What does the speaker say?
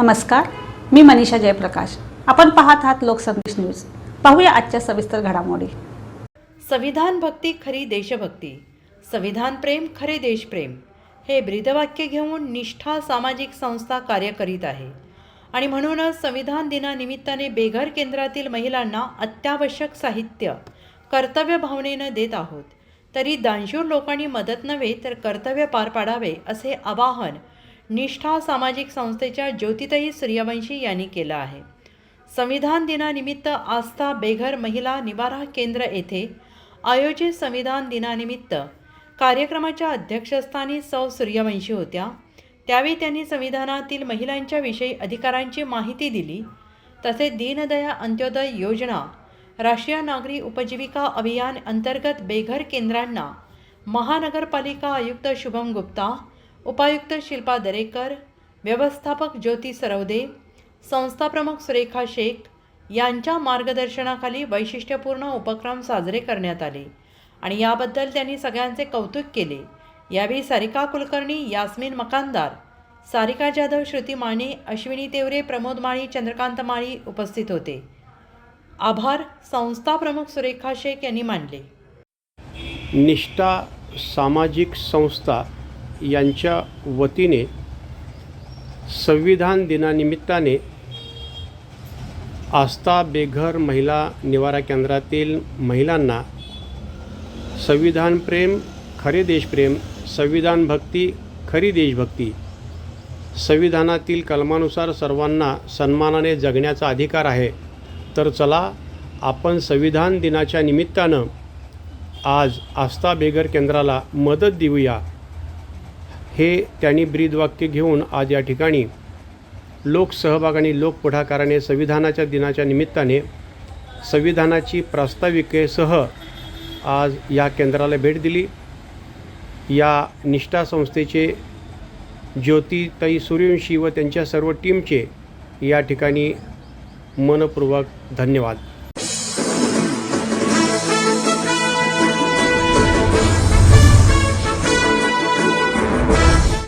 नमस्कार मी मनीषा जयप्रकाश. आपण पाहत आहात लोकसंदेश न्यूज. पाहूया आजच्या सविस्तर घडामोडी. संविधान भक्ती खरी देशभक्ती. संविधान प्रेम खरे देशप्रेम. हे ब्रीदवाक्य घेऊन निष्ठा सामाजिक संस्था कार्य करीत आहे. आणि म्हणूनच संविधान दिनानिमित्ताने बेघर केंद्रातील महिलांना अत्यावश्यक साहित्य कर्तव्य भावनेनं देत आहोत. तरी दानशूर लोकांनी मदत नव्हे तर कर्तव्य पार पाडावे असे आवाहन निष्ठा सामाजिक संस्थेच्या ज्योतिताई सूर्यवंशी यांनी केलं आहे. संविधान दिनानिमित्त आस्था बेघर महिला निवारा केंद्र येथे आयोजित संविधान दिनानिमित्त कार्यक्रमाच्या अध्यक्षस्थानी सौ सूर्यवंशी होत्या. त्यावेळी त्यांनी संविधानातील महिलांच्या विषयी अधिकारांची माहिती दिली. तसेच दीनदया अंत्योदय योजना राष्ट्रीय नागरी उपजीविका अभियान अंतर्गत बेघर केंद्रांना महानगरपालिका आयुक्त शुभम गुप्ता उपायुक्त शिल्पा दरेकर व्यवस्थापक ज्योती सरवदे संस्थाप्रमुख सुरेखा शेख यांच्या मार्गदर्शनाखाली वैशिष्ट्यपूर्ण उपक्रम साजरे करण्यात आले आणि याबद्दल त्यांनी सगळ्यांचे कौतुक केले. यावेळी सारिका कुलकर्णी यास्मिन मकानदार सारिका जाधव श्रुती माने अश्विनी तेवरे प्रमोद माळी चंद्रकांत माळी उपस्थित होते. आभार संस्था प्रमुख सुरेखा शेख यांनी मानले. निष्ठा सामाजिक संस्था यांच्या वतीने संविधान दिनानिमित्ताने आस्था बेघर महिला निवारा केंद्रातील महिलांना संविधान प्रेम खरे देशप्रेम संविधान भक्ती खरी देशभक्ती संविधानातील कलमानुसार सर्वांना सन्मानाने जगण्याचा अधिकार आहे. तर चला आपण संविधान दिनाच्या निमित्तानं आज आस्था बेघर केंद्राला मदत देऊया. हे त्यांनी ब्रीदवाक्य घेऊन आज या ठिकाणी लोकसहभाग आणि लोकपुढाकाराने संविधानाच्या दिनाच्या निमित्ताने संविधानाची प्रास्ताविकेसह आज या केंद्राला भेट दिली. या निष्ठा संस्थेचे ज्योतिताई सूर्यवंशी व त्यांच्या सर्व टीमचे या ठिकाणी मनपूर्वक धन्यवाद.